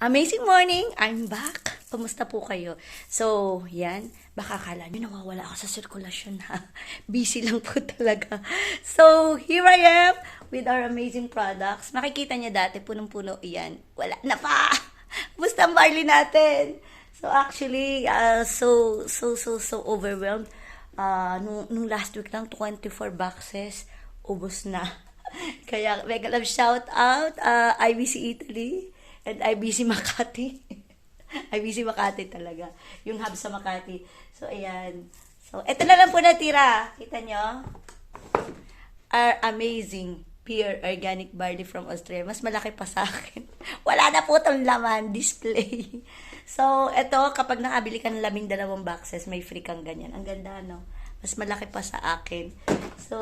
Amazing morning! I'm back! Kumusta po kayo? So, yan. Baka kala nyo nawawala ako sa sirkulasyon ha. Busy lang po talaga. So, here I am with our amazing products. Makikita niya dati, punong-puno. Yan. Wala na pa! Kumusta ang barley natin? So, actually, uh, so, so, so, so overwhelmed. Uh, nung, nung last week lang, 24 boxes. Ubus na. Kaya, mega love shout out, uh, IBC Italy and IBC Makati. IBC Makati talaga. Yung hub sa Makati. So, ayan. So, eto na lang po natira. Kita nyo? Our amazing pure organic barley from Australia. Mas malaki pa sa akin. Wala na po itong laman. Display. So, eto, kapag nakabili ka ng labing dalawang boxes, may free kang ganyan. Ang ganda, no? Mas malaki pa sa akin. So,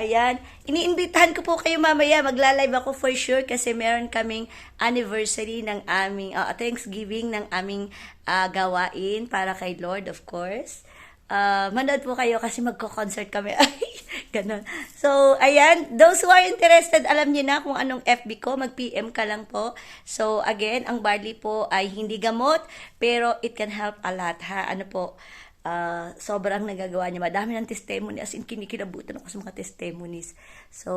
ayan. Iniimbitahan ko po kayo mamaya. Magla-live ako for sure kasi meron kaming anniversary ng aming, uh, Thanksgiving ng aming uh, gawain para kay Lord, of course. Uh, manood po kayo kasi magko-concert kami. Ay, ganun. So, ayan. Those who are interested, alam niyo na kung anong FB ko. Mag-PM ka lang po. So, again, ang barley po ay hindi gamot, pero it can help a lot, ha? Ano po, uh, sobrang nagagawa niya. Madami ng testimony. As in, kinikilabutan ako sa mga testimonies. So,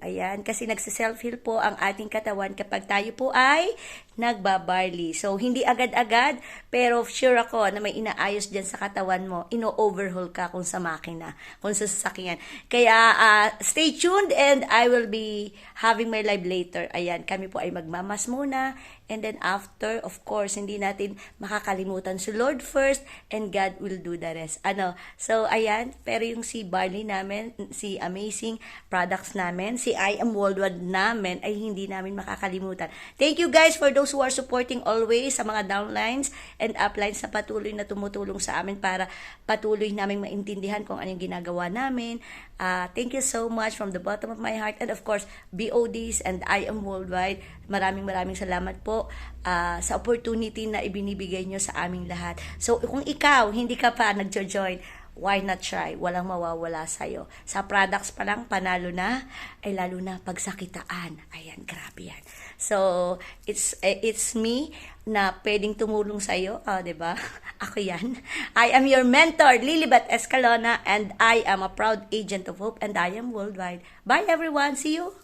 ayan. Kasi nagsiself-heal po ang ating katawan kapag tayo po ay nagbabarley. So, hindi agad-agad, pero sure ako na may inaayos dyan sa katawan mo. Ino-overhaul ka kung sa makina, kung sa sasakyan. Kaya, uh, stay tuned and I will be having my live later. Ayan, kami po ay magmamas muna. And then after, of course, hindi natin makakalimutan si Lord first and God will do the rest. Ano? So, ayan. Pero yung si Barley namin, si Amazing Products namin, si I Am Worldwide namin, ay hindi namin makakalimutan. Thank you guys for those who are supporting always sa mga downlines and uplines na patuloy na tumutulong sa amin para patuloy namin maintindihan kung anong ginagawa namin. Uh, thank you so much from the bottom of my heart. And of course, BODs and I Am Worldwide. Maraming maraming salamat po uh, sa opportunity na ibinibigay nyo sa aming lahat. So, kung ikaw, hindi ka pa nagjo-join, why not try? Walang mawawala sa'yo. Sa products pa lang, panalo na, ay lalo na pagsakitaan. Ayan, grabe yan. So, it's, it's me na pwedeng tumulong sa'yo, di ba? Ako yan. I am your mentor, Lilibet Escalona, and I am a proud agent of hope, and I am worldwide. Bye everyone! See you!